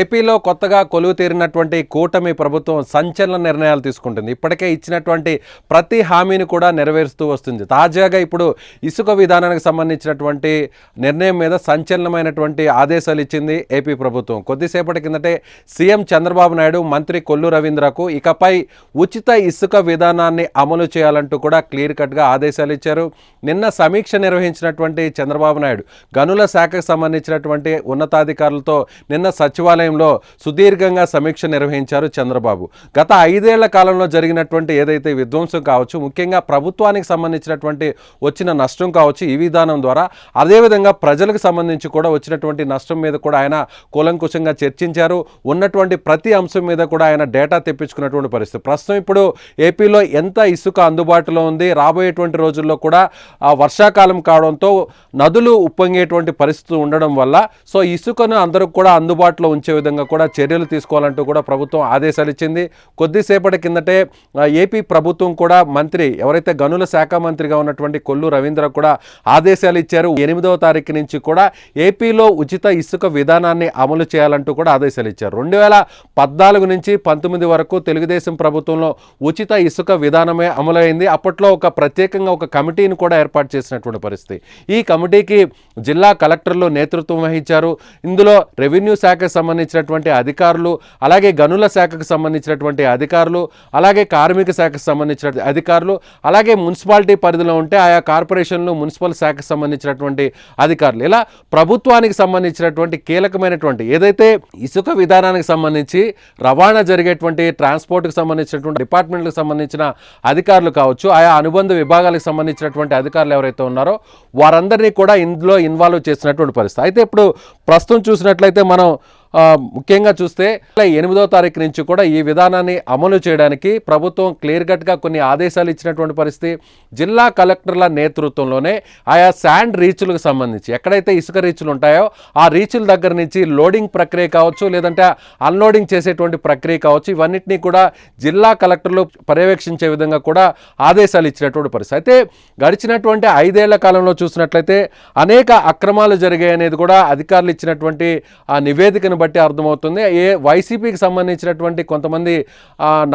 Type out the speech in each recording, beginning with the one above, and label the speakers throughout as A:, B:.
A: ఏపీలో కొత్తగా కొలువు తీరినటువంటి కూటమి ప్రభుత్వం సంచలన నిర్ణయాలు తీసుకుంటుంది. ఇప్పటికే ఇచ్చినటువంటి ప్రతి హామీని కూడా నెరవేరుస్తూ వస్తుంది. తాజాగా ఇప్పుడు ఇసుక విధానానికి సంబంధించినటువంటి నిర్ణయం మీద సంచలనమైనటువంటి ఆదేశాలు ఇచ్చింది ఏపీ ప్రభుత్వం. కొద్దిసేపటి కిందటే సీఎం చంద్రబాబు నాయుడు మంత్రి కొల్లు రవీంద్రకు ఇకపై ఉచిత ఇసుక విధానాన్ని అమలు చేయాలంటూ కూడా క్లియర్ కట్గా ఆదేశాలు ఇచ్చారు. నిన్న సమీక్ష నిర్వహించినటువంటి చంద్రబాబు నాయుడు గనుల శాఖకు సంబంధించినటువంటి ఉన్నతాధికారులతో నిన్న సచివాలయంలో సుదీర్ఘంగా సమీక్ష నిర్వహించారు చంద్రబాబు. గత ఐదేళ్ళ కాలంలో జరిగినటువంటి ఏదైతే విధ్వంసం కావచ్చు ముఖ్యంగా ప్రభుత్వానికి సంబంధించినటువంటి వచ్చిన నష్టం కావచ్చు ఈ విధానం ద్వారా అదేవిధంగా ప్రజలకు సంబంధించి కూడా వచ్చినటువంటి నష్టం మీద కూడా ఆయన కూలంకుషంగా చర్చించారు. ఉన్నటువంటి ప్రతి అంశం మీద కూడా ఆయన డేటా తెప్పించుకున్నటువంటి పరిస్థితి. ప్రస్తుతం ఇప్పుడు ఏపీలో ఎంత ఇసుక అందుబాటులో ఉంది రాబోయేటువంటి రోజుల్లో కూడా ఆ వర్షాకాలం కావడంతో నదులు ఉప్పొంగేటువంటి పరిస్థితి ఉండడం వల్ల సో ఇసుకను అందరూ కూడా అందుబాటులో ఉంచే విధంగా కూడా చర్యలు తీసుకోవాలంటూ కూడా ప్రభుత్వం ఆదేశాలు ఇచ్చింది. కొద్దిసేపటి కిందటే ఏపీ ప్రభుత్వం కూడా మంత్రి ఎవరైతే గనుల శాఖ మంత్రిగా ఉన్నటువంటి కొల్లు రవీంద్ర కూడా ఆదేశాలు ఇచ్చారు. ఎనిమిదవ తారీఖు నుంచి కూడా ఏపీలో ఉచిత ఇసుక విధానాన్ని అమలు చేయాలంటూ కూడా ఆదేశాలు ఇచ్చారు. రెండు వేల పద్నాలుగు నుంచి పంతొమ్మిది వరకు తెలుగుదేశం ప్రభుత్వంలో ఉచిత ఇసుక విధానమే అమలైంది. అప్పట్లో ఒక ప్రత్యేకంగా ఒక కమిటీని కూడా ఏర్పాటు చేసినటువంటి పరిస్థితి. ఈ కమిటీకి జిల్లా కలెక్టర్లు నేతృత్వం వహించారు. ఇందులో రెవెన్యూ శాఖకు సంబంధించినటువంటి అధికారులు అలాగే గనుల శాఖకు సంబంధించినటువంటి అధికారులు అలాగే కార్మిక శాఖకు సంబంధించిన అధికారులు అలాగే మున్సిపాలిటీ పరిధిలో ఉంటే ఆయా కార్పొరేషన్లు మున్సిపల్ శాఖకు సంబంధించినటువంటి అధికారులు. ఇలా ప్రభుత్వానికి సంబంధించినటువంటి కీలకమైనటువంటి ఏదైతే ఇసుక విధానానికి సంబంధించి రవాణా జరిగేటువంటి ట్రాన్స్పోర్ట్కి సంబంధించినటువంటి డిపార్ట్మెంట్లకు సంబంధించిన అధికారులు కావచ్చు ఆయా అనుబంధ విభాగాలకు సంబంధించినటువంటి అధికారులు ఎవరైతే ఉన్నారో వారందరినీ కూడా ఇందులో ఇన్వాల్వ్ చేసినటువంటి పరిస్థితి. అయితే ఇప్పుడు ప్రస్తుతం చూసినట్లయితే మనం ముఖ్యంగా చూస్తే ఎనిమిదో తారీఖు నుంచి కూడా ఈ విధానాన్ని అమలు చేయడానికి ప్రభుత్వం క్లియర్ కట్గా కొన్ని ఆదేశాలు ఇచ్చినటువంటి పరిస్థితి. జిల్లా కలెక్టర్ల నేతృత్వంలోనే ఆయా శాండ్ రీచ్లకు సంబంధించి ఎక్కడైతే ఇసుక రీచ్లు ఉంటాయో ఆ రీచ్ల దగ్గర నుంచి లోడింగ్ ప్రక్రియ కావచ్చు లేదంటే అన్లోడింగ్ చేసేటువంటి ప్రక్రియ కావచ్చు ఇవన్నిటినీ కూడా జిల్లా కలెక్టర్లు పర్యవేక్షించే విధంగా కూడా ఆదేశాలు ఇచ్చినటువంటి పరిస్థితి. అయితే గడిచినటువంటి ఐదేళ్ళ కాలంలో చూసినట్లయితే అనేక అక్రమాలు జరిగాయి అనేది కూడా అధికారులు ఇచ్చినటువంటి ఆ నివేదికను బట్టి అర్థమవుతుంది. ఏ వైసీపీకి సంబంధించినటువంటి కొంతమంది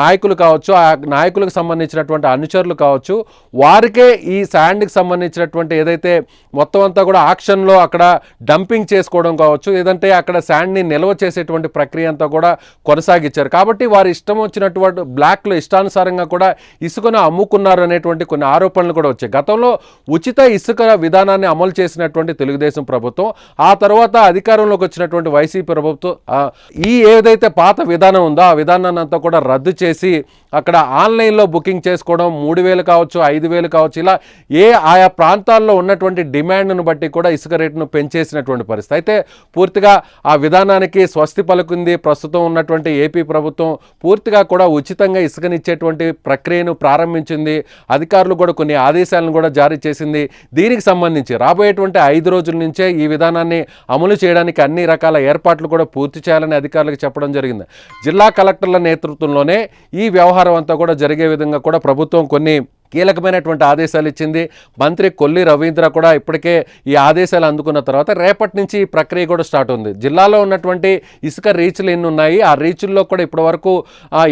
A: నాయకులు కావచ్చు ఆ నాయకులకు సంబంధించినటువంటి అనుచరులు కావచ్చు వారికే ఈ శాండ్కి సంబంధించినటువంటి ఏదైతే మొత్తం అంతా కూడా ఆక్షన్లో అక్కడ డంపింగ్ చేసుకోవడం కావచ్చు లేదంటే అక్కడ శాండ్ని నిల్వ చేసేటువంటి ప్రక్రియ అంతా కూడా కొనసాగించారు. కాబట్టి వారి ఇష్టం వచ్చినటువంటి బ్లాక్లో ఇష్టానుసారంగా కూడా ఇసుకను అమ్ముకున్నారు అనేటువంటి కొన్ని ఆరోపణలు కూడా వచ్చాయి. గతంలో ఉచిత ఇసుక విధానాన్ని అమలు చేసినటువంటి తెలుగుదేశం ప్రభుత్వం ఆ తర్వాత అధికారంలోకి వచ్చినటువంటి వైసీపీ ప్రభుత్వం ఆ, ఈ ఏదైతే పాత విధానం ఉందో ఆ విధానాన్ని అంతా కూడా రద్దు చేసి అక్కడ ఆన్లైన్లో బుకింగ్ చేసుకోవడం మూడు వేలు కావచ్చు ఐదు వేలు కావచ్చు ఇలా ఏ ఆయా ప్రాంతాల్లో ఉన్నటువంటి డిమాండ్ను బట్టి కూడా ఇసుక రేటును పెంచేసినటువంటి పరిస్థితి. అయితే పూర్తిగా ఆ విధానానికి స్వస్తి పలుకుంది. ప్రస్తుతం ఉన్నటువంటి ఏపీ ప్రభుత్వం పూర్తిగా కూడా ఉచితంగా ఇసుకనిచ్చేటువంటి ప్రక్రియను ప్రారంభించింది. అధికారులు కూడా కొన్ని ఆదేశాలను కూడా జారీ చేసింది. దీనికి సంబంధించి రాబోయేటువంటి ఐదు రోజుల నుంచే ఈ విధానాన్ని అమలు చేయడానికి అన్ని రకాల ఏర్పాట్లు కూడా పూర్తి చేయాలని అధికారులకు చెప్పడం జరిగింది. జిల్లా కలెక్టర్ల నేతృత్వంలోనే ఈ వ్యవహారం అంతా కూడా జరిగే విధంగా కూడా ప్రభుత్వం కొన్ని కీలకమైనటువంటి ఆదేశాలు ఇచ్చింది. మంత్రి కొల్లి రవీంద్ర కూడా ఇప్పటికే ఈ ఆదేశాలు అందుకున్న తర్వాత రేపటి నుంచి ఈ ప్రక్రియ కూడా స్టార్ట్ ఉంది. జిల్లాలో ఉన్నటువంటి ఇసుక రీచ్లు ఎన్ని ఉన్నాయి? ఆ రీచ్ల్లో కూడా ఇప్పటి వరకు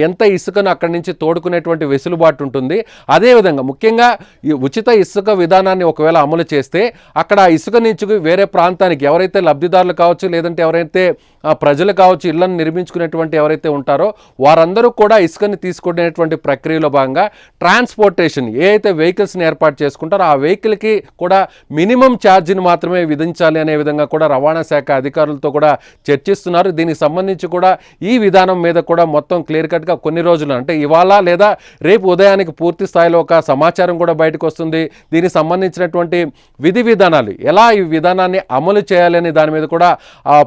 A: ఎంత ఇసుకను అక్కడి నుంచి తోడుకునేటువంటి వెసులుబాటు ఉంటుంది? అదేవిధంగా ముఖ్యంగా ఈ ఉచిత ఇసుక విధానాన్ని ఒకవేళ అమలు చేస్తే అక్కడ ఆ ఇసుక నుంచి వేరే ప్రాంతానికి ఎవరైతే లబ్ధిదారులు కావచ్చు లేదంటే ఎవరైతే ప్రజలు కావచ్చు ఇళ్ళను నిర్మించుకునేటువంటి ఎవరైతే ఉంటారో వారందరూ కూడా ఇసుకని తీసుకునేటువంటి ప్రక్రియలో భాగంగా ట్రాన్స్పోర్టేషన్ ఏ అయితే వెహికల్స్ని ఏర్పాటు చేసుకుంటారో ఆ వెహికల్కి కూడా మినిమం ఛార్జీని మాత్రమే విధించాలి అనే విధంగా కూడా రవాణా శాఖ అధికారులతో కూడా చర్చిస్తున్నారు. దీనికి సంబంధించి కూడా ఈ విధానం మీద కూడా మొత్తం క్లియర్ కట్గా కొన్ని రోజులు అంటే ఇవాళ లేదా రేపు ఉదయానికి పూర్తి స్థాయిలో ఒక సమాచారం కూడా బయటకు వస్తుంది. దీనికి సంబంధించినటువంటి విధి విధానాలు ఎలా ఈ విధానాన్ని అమలు చేయాలి అనే దాని మీద కూడా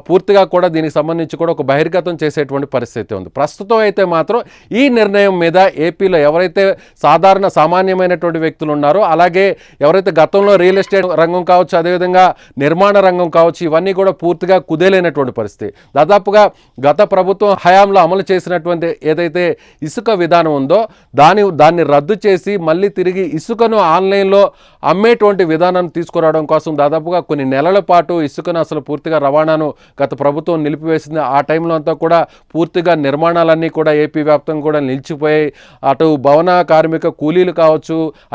A: పూర్తిగా కూడా దీనికి సంబంధించి కూడా ఒక బహిర్గతం చేసేటువంటి పరిస్థితి ఉంది. ప్రస్తుతం అయితే మాత్రం ఈ నిర్ణయం మీద ఏపీలో ఎవరైతే సాధారణ సామాన్య ప్రాధాన్యమైనటువంటి వ్యక్తులు ఉన్నారో. అలాగే ఎవరైతే గతంలో రియల్ ఎస్టేట్ రంగం కావచ్చు అదేవిధంగా నిర్మాణ రంగం కావచ్చు ఇవన్నీ కూడా పూర్తిగా కుదేలైనటువంటి పరిస్థితి. దాదాపుగా గత ప్రభుత్వం హయాంలో అమలు చేసినటువంటి ఏదైతే ఇసుక విధానం ఉందో దాని దాన్ని రద్దు చేసి మళ్ళీ తిరిగి ఇసుకను ఆన్లైన్లో అమ్మేటువంటి విధానాన్ని తీసుకురావడం కోసం దాదాపుగా కొన్ని నెలల పాటు ఇసుకను అసలు పూర్తిగా రవాణాను గత ప్రభుత్వం నిలిపివేసింది. ఆ టైంలో అంతా కూడా పూర్తిగా నిర్మాణాలన్నీ కూడా ఏపీ వ్యాప్తంగా కూడా నిలిచిపోయాయి. అటు భవన కార్మిక కూలీలు కావచ్చు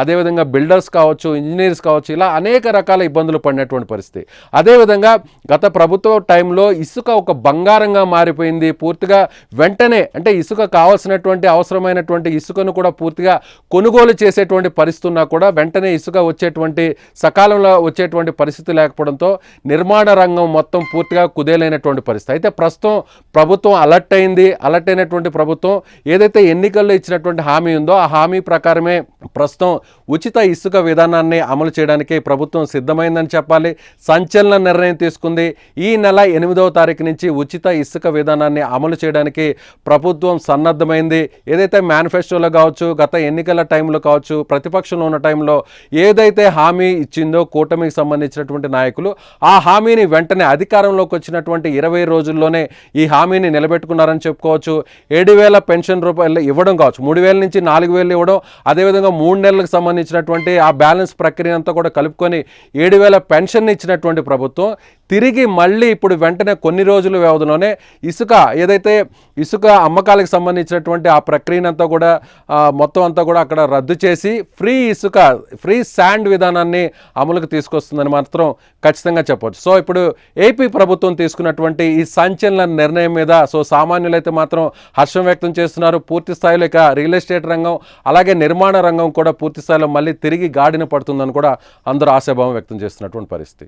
A: అదేవిధంగా బిల్డర్స్ కావచ్చు ఇంజనీర్స్ కావచ్చు ఇలా అనేక రకాల ఇబ్బందులు పడినటువంటి పరిస్థితి. అదేవిధంగా గత ప్రభుత్వ టైంలో ఇసుక ఒక బంగారంగా మారిపోయింది. పూర్తిగా వెంటనే అంటే ఇసుక కావాల్సినటువంటి అవసరమైనటువంటి ఇసుకను కూడా పూర్తిగా కొనుగోలు చేసేటువంటి పరిస్థితి ఉన్నా కూడా వెంటనే ఇసుక వచ్చేటువంటి సకాలంలో వచ్చేటువంటి పరిస్థితి లేకపోవడంతో నిర్మాణ రంగం మొత్తం పూర్తిగా కుదేలైనటువంటి పరిస్థితి. అయితే ప్రస్తుతం ప్రభుత్వం అలర్ట్ అయింది. అలర్ట్ అయినటువంటి ప్రభుత్వం ఏదైతే ఎన్నికల్లో ఇచ్చినటువంటి హామీ ఉందో ఆ హామీ ప్రకారమే ప్రస్తుతం ఉచిత ఇసుక విధానాన్ని అమలు చేయడానికి ప్రభుత్వం సిద్ధమైందని చెప్పాలి. సంచలన నిర్ణయం తీసుకుంది. ఈ నెల ఎనిమిదవ తారీఖు నుంచి ఉచిత ఇసుక విధానాన్ని అమలు చేయడానికి ప్రభుత్వం సన్నద్ధమైంది. ఏదైతే మేనిఫెస్టోలో కావచ్చు గత ఎన్నికల టైంలో కావచ్చు ప్రతిపక్షంలో ఉన్న టైంలో ఏదైతే హామీ ఇచ్చిందో కూటమికి సంబంధించినటువంటి నాయకులు ఆ హామీని వెంటనే అధికారంలోకి వచ్చినటువంటి ఇరవై రోజుల్లోనే ఈ హామీని నిలబెట్టుకున్నారని చెప్పుకోవచ్చు. ఏడు వేల పెన్షన్ రూపాయలు ఇవ్వడం కావచ్చు. మూడు వేల నుంచి నాలుగు వేలు ఇవ్వడం అదేవిధంగా మూడు నెలలకు సంబంధించినటువంటి ఆ బ్యాలెన్స్ ప్రక్రియ అంతా కూడా కలుపుకొని ఏడు వేల పెన్షన్ ఇచ్చినటువంటి ప్రభుత్వం. తిరిగి మళ్ళీ ఇప్పుడు వెంటనే కొన్ని రోజుల వ్యవధిలోనే ఇసుక ఏదైతే ఇసుక అమ్మకాలకు సంబంధించినటువంటి ఆ ప్రక్రియనంతా కూడా మొత్తం అంతా కూడా అక్కడ రద్దు చేసి ఫ్రీ ఇసుక ఫ్రీ శాండ్ విధానాన్ని అమలుకు తీసుకొస్తుందని మాత్రం ఖచ్చితంగా చెప్పవచ్చు. సో ఇప్పుడు ఏపీ ప్రభుత్వం తీసుకున్నటువంటి ఈ సంచలన నిర్ణయం మీద సో సామాన్యులైతే మాత్రం హర్షం వ్యక్తం చేస్తున్నారు. పూర్తి స్థాయిలో ఇక రియల్ ఎస్టేట్ రంగం అలాగే నిర్మాణ రంగం కూడా పూర్తి స్థాయిలో మళ్ళీ తిరిగి గాడిన పడుతుందని కూడా అందరూ ఆశాభావం వ్యక్తం చేస్తున్నటువంటి పరిస్థితి.